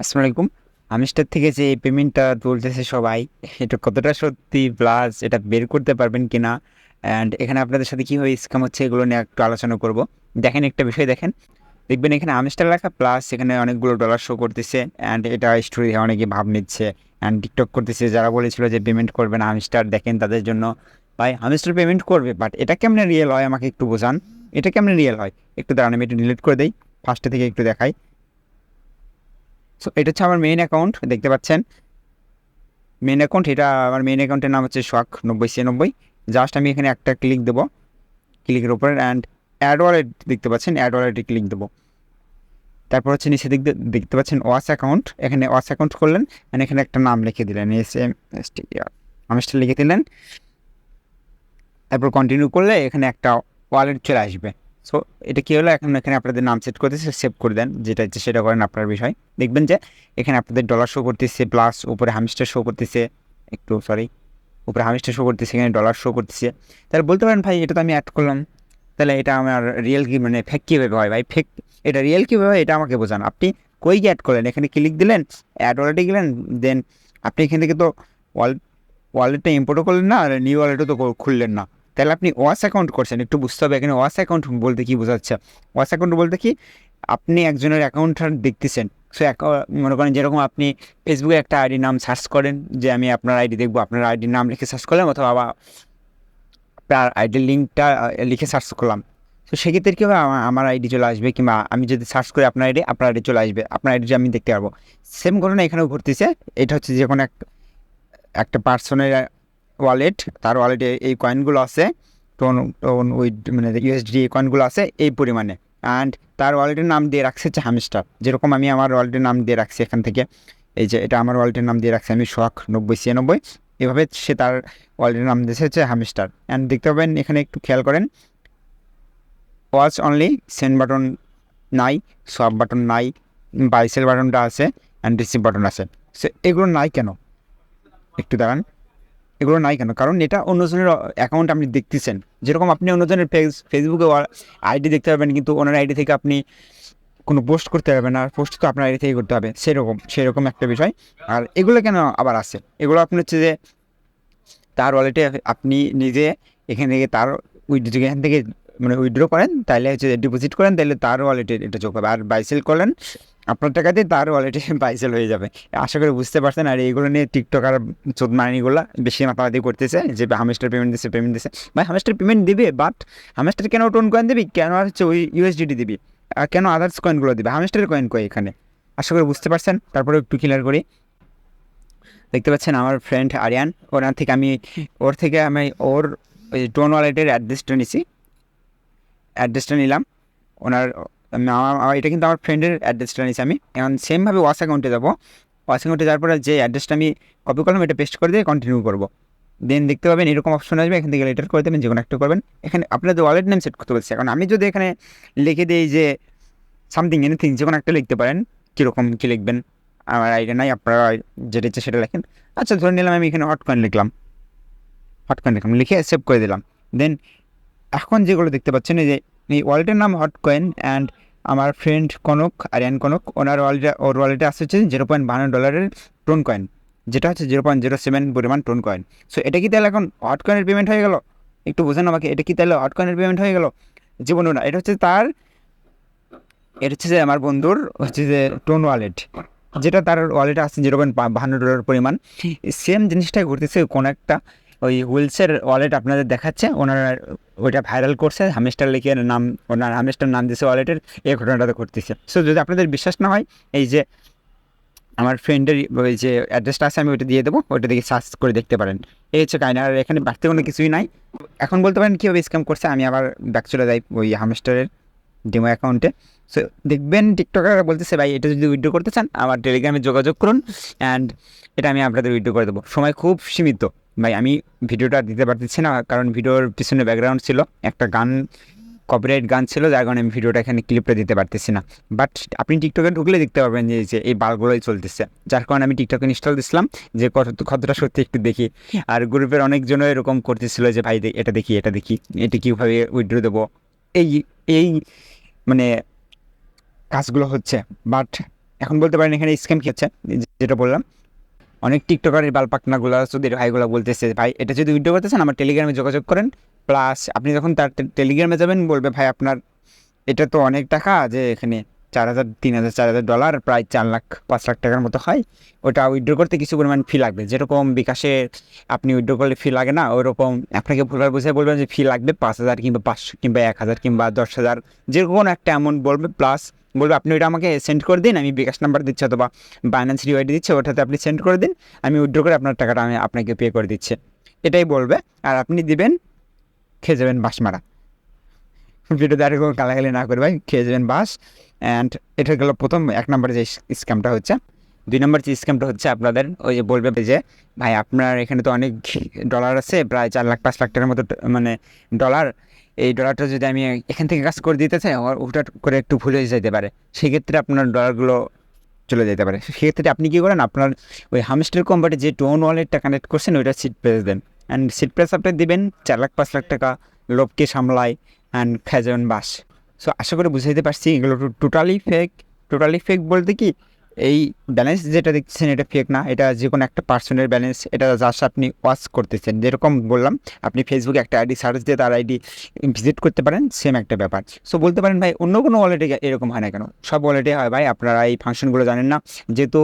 আসসালামু আলাইকুম আমিস্টার থেকে যে পেমেন্টটা তুলতেছে সবাই, এটা কতটা সত্যি প্লাস এটা বের করতে পারবেন কিনা? অ্যান্ড এখানে আপনাদের সাথে কীভাবে স্ক্যাম হচ্ছে এগুলো নিয়ে একটু আলোচনা করব। দেখেন একটা বিষয় দেখেন। দেখবেন এখানে আমিস্টার লেখা প্লাস এখানে অনেকগুলো ডলার শো করতেছে অ্যান্ড এটা স্টোরি অনেকে ভাব নিচ্ছে। অ্যান্ড টিকটক করতেছে, যারা বলেছিল যে পেমেন্ট করবেন আমিস্টার দেখেন তাদের জন্য। ভাই আমিস্টার পেমেন্ট করবে বাট এটা কেমনে রিয়েল হয় আমাকে একটু বোঝান। এটা কেমনে রিয়েল হয়? একটু দাঁড়ান, আমি একটু ডিলিট করে দিই। ফার্স্টে থেকে একটু দেখাই। সো এটা হচ্ছে আমার মেইন অ্যাকাউন্ট দেখতে পাচ্ছেন। মেইন অ্যাকাউন্ট এটা আমার মেইন অ্যাকাউন্টের নাম হচ্ছে শখ নব্বই ছিয়ানব্বই। জাস্ট আমি এখানে একটা ক্লিক দেবো। ক্লিকের উপরে অ্যান্ড অ্যাড ওয়ালেট দেখতে পাচ্ছেন অ্যাড ওয়ালেটে ক্লিক দেবো। তারপর হচ্ছে নিচে দিক দেখতে পাচ্ছেন ওয়াস অ্যাকাউন্ট এখানে ওয়াস অ্যাকাউন্ট করলেন অ্যান্ড এখানে একটা নাম লিখে দিলেন এস এম এস টি আমিসটা লিখে দিলেন। তারপর কন্টিনিউ করলে এখানে একটা ওয়ালেট চলে আসবে। সো এটা কী হলো? এখন এখানে আপনাদের নাম সেট করতেছে সেভ করে দেন। যেটা ইচ্ছে সেটা করেন আপনার বিষয়। দেখবেন যে, এখানে আপনাদের ডলার শো করতেছে প্লাস উপরে হামিস্টার শো করতেছে, একটু সরি উপরে হামিস্টার শো করতেছে, এখানে ডলার শো করতেছে। তাহলে বলতে পারেন, ভাই, এটা তো আমি অ্যাড করলাম। তাহলে এটা আমার রিয়েল কি মানে ফেক কীভাবে হয় ভাই? ফেক এটা রিয়েল কীভাবে হয়? এটা আমাকে বোঝান। আপনি কই অ্যাড করলেন? এখানে ক্লিক দিলেন? অ্যাড ওয়ালেটে গেলেন? দেন আপনি এখান থেকে তো ওয়াল ওয়ালেটটা ইম্পোর্টও করলেন না, আর নিউ ওয়ালেটও তো খুললেন না। তাহলে আপনি ওয়াস অ্যাকাউন্ট করছেন, একটু বুঝতে হবে এখানে ওয়াস অ্যাকাউন্ট বলতে কি বোঝাচ্ছে? ওয়াস অ্যাকাউন্ট বলতে কি, আপনি একজনের অ্যাকাউন্ট দেখতেছেন, সো মনে করেন যেরকম আপনি ফেসবুকে একটা আইডি নাম সার্চ করেন, যে আমি আপনার আইডি দেখব, আপনার আইডির নাম লিখে সার্চ করলাম, অথবা আবার আপনার আইডির লিঙ্কটা লিখে সার্চ করলাম। তো সেক্ষেত্রে কী হবে আমার- আইডি চলে আসবে, কিংবা আমি যদি সার্চ করি আপনার আইডি আপনার আইডি চলে আসবে, আপনার আইডি আমি দেখতে পারব। সেম ঘটনা এখানেও ঘটতেছে, এটা হচ্ছে যে কোনো এক, একটা পার্সনের ওয়ালেট তার ওয়ালেটে এই কয়েনগুলো আছে টোন টোন উইথ মানে ইউএসডি এই কয়েনগুলো আছে, এই পরিমাণে। অ্যান্ড তার ওয়ালেটের নাম দিয়ে রাখছে হচ্ছে হামিস্টার যেরকম আমি আমার ওয়ালেটের নাম দিয়ে রাখছি এখান থেকে। এই যে এটা আমার ওয়ালেটের নাম দিয়ে রাখছি আমি শখ নব্বই ছিয়ানব্বই। এভাবে সে তার ওয়ালেটের নাম দিয়েছে হচ্ছে হামিস্টার অ্যান্ড দেখতে পাবেন, এখানে একটু খেয়াল করেন। ওয়াচ অনলি সেন্ড বাটন নাই সব বাটন নাই বাইসেল বাটনটা আছে অ্যান্ড রিসিভ বাটন আছে। সে এগুলো নাই কেন? একটু দাঁড়ান। এগুলো নাই কেন? কারণ এটা অন্যজনের অ্যাকাউন্ট আপনি দেখতেছেন। যেরকম আপনি অন্যজনের ফেস ফেসবুকে আইডি দেখতে পাবেন, কিন্তু ওনার আইডি থেকে আপনি কোনো পোস্ট করতে পারবেন না। পোস্ট তো আপনার আইডি থেকে করতে হবে। সেরকম সেরকম একটা বিষয়। আর এগুলো কেন আবার আছে? এগুলো আপনি হচ্ছে যে তার ওয়ালেটে আপনি নিজে এখান থেকে তার উইড্রো এখান থেকে মানে উইড্রো করেন তাহলে হচ্ছে ডিপোজিট করেন তাহলে তার ওয়ালেটে এটা যোগ হবে। আর বাইসেল করলেন আপনার টাকা দিয়ে তার ওয়ালেটে বাইসেল হয়ে যাবে। আশা করি বুঝতে পারছেন। আর এইগুলো নিয়ে টিকটক আর চোদ মারানিগুলো বেশি মাতামাতি করতেছে, যে হামেস্টার পেমেন্ট দিচ্ছে পেমেন্ট দিচ্ছে ভাই হামেস্টার পেমেন্ট দিবে বাট হামেস্টার কেন টোন কয়েন দিবি? কেন আর হচ্ছে ওই ইউএসডিটি দিবি? আর কেন আদার্স কয়েনগুলো দিবে? হামেস্টার কয়েন কয় এখানে? আশা করি বুঝতে পারছেন। তারপরে একটু ক্লিয়ার করি। দেখতে পাচ্ছেন আমার ফ্রেন্ড আরিয়ান। ওনার থেকে আমি, ওর থেকে আমি ওর ওই টোন ওয়ালেটের অ্যাড্রেসটা নিছি। অ্যাড্রেসটা নিলাম। ওনার আমার- এটা কিন্তু আমার ফ্রেন্ডের অ্যাড্রেসটা নিয়েছি আমি। এখন সেমভাবে ওয়াশ অ্যাকাউন্টে যাব। ওয়াশ অ্যাকাউন্টে যাওয়ার পরে যে অ্যাড্রেসটা আমি কপি করলাম, এটা পেস্ট করে দিয়ে কন্টিনিউ করব। দেন দেখতে পাবেন এরকম অপশন আসবে, এখান থেকে লেটার করে দেবেন যে কোনো একটা করবেন। এখানে আপনাদের ওয়ালেট নেম সেট করতে বলছে। এখন আমি যদি এখানে লিখে দিই যে সামথিং এনিথিং যে কোনো একটা লিখতে পারেন, কীরকম কী লিখবেন, আমার আইডিয়া নাই, আপনারা যেটা ইচ্ছে সেটা লেখেন। আচ্ছা ধরে নিলাম আমি এখানে হট কয়েন লিখলাম। হট কয়েন লিখলাম, লিখে সেভ করে দিলাম। দেন এখন যেগুলো দেখতে পাচ্ছেন, এই যে এই ওয়ালেটের নাম হট কয়েন অ্যান্ড আমার ফ্রেন্ড কনক, আরিয়ান কনক, ওনার ওয়ালেটে ওর ওয়ালেটে আসছে হচ্ছে জিরো পয়েন্ট বান্ন ডলারের টোন কয়েন যেটা হচ্ছে জিরো পয়েন্ট জিরো সেভেন পরিমাণ টোন কয়েন সো এটা কি তাহলে এখন হট কয়েনের পেমেন্ট হয়ে গেল? একটু বোঝেন আমাকে, এটা কি তাহলে হট কয়েনের পেমেন্ট হয়ে গেল? জীবনও না, এটা হচ্ছে তার, এটা হচ্ছে যে আমার বন্ধুর, হচ্ছে যে টোন ওয়ালেট যেটা তার ওয়ালেটে আসছে জিরো পয়েন্ট বাহান্ন ডলার পরিমাণ। সেম জিনিসটাই ঘটতেছে কোনো একটা ওই হুইলসের ওয়ালেট আপনাদের দেখাচ্ছে, ওনারা ওইটা ভাইরাল করছে হামেস্টার লিখে নাম, ওনার হামেস্টার নাম দিয়েছে ওয়ালেটের এই ঘটনাটা ঘটতেছে। সো যদি আপনাদের বিশ্বাস না হয়, এই যে আমার ফ্রেন্ডের ওই যে অ্যাড্রেসটা আছে, আমি ওইটা দিয়ে দেবো, ওইটা দেখে সার্চ করে দেখতে পারেন। এই হচ্ছে কাহিনী, আর এখানে বাড়তে কোনো কিছুই নাই। এখন বলতে পারেন কীভাবে স্ক্যাম করছে, আমি আবার ব্যাক চলে যাই ওই হামেস্টারের ডেমো অ্যাকাউন্টে সো দেখবেন টিকটকাররা বলতেছে, ভাই, এটা যদি উইড্রো করতে চান, আমার টেলিগ্রামে যোগাযোগ করুন অ্যান্ড এটা আমি আপনাদের উইড্রো করে দেবো। সময় খুব সীমিত। ভাই, আমি ভিডিওটা দিতে পারতেছি না, কারণ ভিডিওর পিছনে ব্যাকগ্রাউন্ড ছিল, একটা গান কপিরাইট গান ছিল, যার কারণে আমি ভিডিওটা এখানে ক্লিপটা দিতে পারতেছি না। বাট আপনি টিকটকে ঢুকলে দেখতে পারবেন যে যে এই বালগুলোই চলতেছে। যার কারণে আমি টিকটকে ইনস্টল দিছিলাম, যে কত, কতটা সত্যি একটু দেখি। আর গ্রুপের অনেকজনও এরকম করতেছিল যে, ভাই এটা দেখি এটা দেখি, এটা কীভাবে উইড্রো দেবো? এই এই মানে কাজগুলো হচ্ছে। বাট এখন বলতে পারেন এখানে স্ক্যাম কী হচ্ছে, যেটা বললাম। অনেক টিকটকারের বালপাকনাগুলো সুদের ভাইগুলো বলতেছে, ভাই, এটা যদি উইড্রো করতেছেন, আমার টেলিগ্রামে যোগাযোগ করেন। প্লাস আপনি যখন তার টেলিগ্রামে যাবেন, বলবে, ভাই, আপনার এটা তো অনেক টাকা যে এখানে চার হাজার, তিন হাজার, চার হাজার ডলার প্রায় চার লাখ, পাঁচ লাখ টাকার মতো হয়। ওটা উইড্রো করতে কিছু পরিমাণ ফি লাগবে। যেরকম বিকাশে আপনি উইড্রো করলে ফি লাগে না, ওরকম আপনাকে ভুলভাল বুঝে বলবেন যে ফি লাগবে পাঁচ হাজার কিংবা পাঁচশো কিংবা এক হাজার কিংবা দশ হাজার। যেরকম একটা অ্যামাউন্ট বলবে প্লাস বলবে, আপনি ওইটা আমাকে সেন্ড করে দিন, আমি বিকাশ নাম্বার দিচ্ছি অথবা বাইন্যান্স রিওয়াইডি দিচ্ছে, ওটাতে আপনি সেন্ড করে দিন, আমি উইড্রো করে আপনার টাকাটা আমি আপনাকে পে করে দিচ্ছি। এটাই বলবে, আর আপনি দিবেন, খেয়ে যাবেন বাস মারা ভিডিওতে আর কোনো গালাগালি না করে ভাই, খেয়ে যাবেন বাস অ্যান্ড এটা গেল প্রথম, এক নম্বরে যে স্ক্যামটা হচ্ছে, দুই নম্বর যে স্ক্যামটা হচ্ছে আপনাদের, ওই যে বলবে যে, ভাই, আপনার এখানে তো অনেক ডলার আছে, প্রায় চার লাখ, পাঁচ লাখ টাকার মতো মানে ডলার এই ডলারটা যদি আমি এখান থেকে কাজ করে দিতে চাই, আমার ওটা করে একটু ভুল হয়ে যেতে পারে। সেক্ষেত্রে আপনার ডলারগুলো চলে যেতে পারে। সেক্ষেত্রে আপনি কী করেন? আপনার ওই হামস্টার কোম্পানি যে টোন ওয়ালেটটা কানেক্ট করছেন, ওইটা সিট প্রেস দেন। অ্যান্ড সিট প্রেস আপনি দেবেন, চার লাখ, পাঁচ লাখ টাকা লোককে সামলায় অ্যান্ড খাজান বাস। সো আশা করে বুঝাইতে পারছি, এগুলো টোটালি ফেক টোটালি ফেক বলতে কি এই ব্যালেন্স যেটা দেখছেন এটা ফেক না, এটা যে কোনো একটা পার্সনের ব্যালেন্স এটা জাস্ট আপনি ওয়াচ করতেছেন। যেরকম বললাম, আপনি ফেসবুকে একটা আইডি সার্চ দিয়ে তার আইডি ভিজিট করতে পারেন সেম একটা ব্যাপার। সো বলতে পারেন ভাই, অন্য কোনো ওয়ালেটে এরকম হয় না কেন? সব ওয়ালেটে হয় ভাই, আপনারা এই ফাংশনগুলো জানেন না। যেহেতু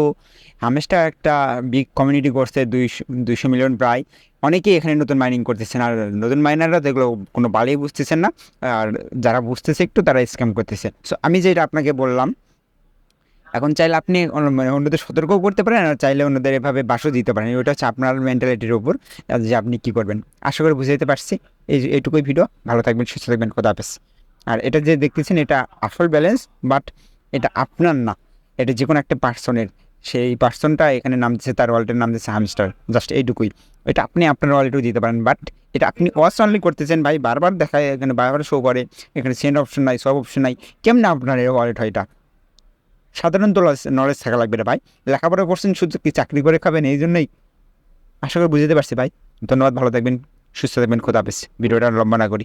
হামেশটা একটা বিগ কমিউনিটি করছে, দুইশো দুইশো মিলিয়ন প্রায়, অনেকেই এখানে নতুন মাইনিং করতেছেন। আর নতুন মাইনাররা তো এগুলো কোনো বালিয়ে বুঝতেছেন না, আর যারা বুঝতেছে একটু তারা স্ক্যাম করতেছে। সো আমি যেটা আপনাকে বললাম এখন চাইলে আপনি মানে অন্যদের সতর্কও করতে পারেন আর চাইলে অন্যদের এভাবে বাসও দিতে পারেন। ওটা হচ্ছে আপনার মেন্টালিটির উপর যে আপনি কী করবেন। আশা করে বুঝাইতে পারছি। এই এইটুকুই ভিডিও ভালো থাকবেন, সুস্থ থাকবেন, খোদা হাফেজ। আর এটা যে দেখতেছেন, এটা আসল ব্যালেন্স বাট এটা আপনার না। এটা যে কোনো একটা পার্সনের সেই পার্সনটা এখানে নাম দিচ্ছে তার ওয়ালেটের নাম দিচ্ছে হামস্টার জাস্ট এইটুকুই। এটা আপনি আপনার ওয়ালেটেও দিতে পারেন বাট এটা আপনি ওয়াচ অনলি করতেছেন ভাই। বারবার দেখায়, এখানে বারবার শো করে। এখানে সেন্ড অপশন নাই, সব অপশন নাই। কেমন আপনার ওয়ালেট হয় এটা? সাধারণত নলেজ থাকা লাগবে রে ভাই। লেখাপড়া করছেন, শুধু কি চাকরি করে খাবেন? এই জন্যই। আশা করি বুঝতে পারছি ভাই। ধন্যবাদ, ভালো থাকবেন, সুস্থ থাকবেন, খোদা হাফেজ। ভিডিওটা লম্বা না করি।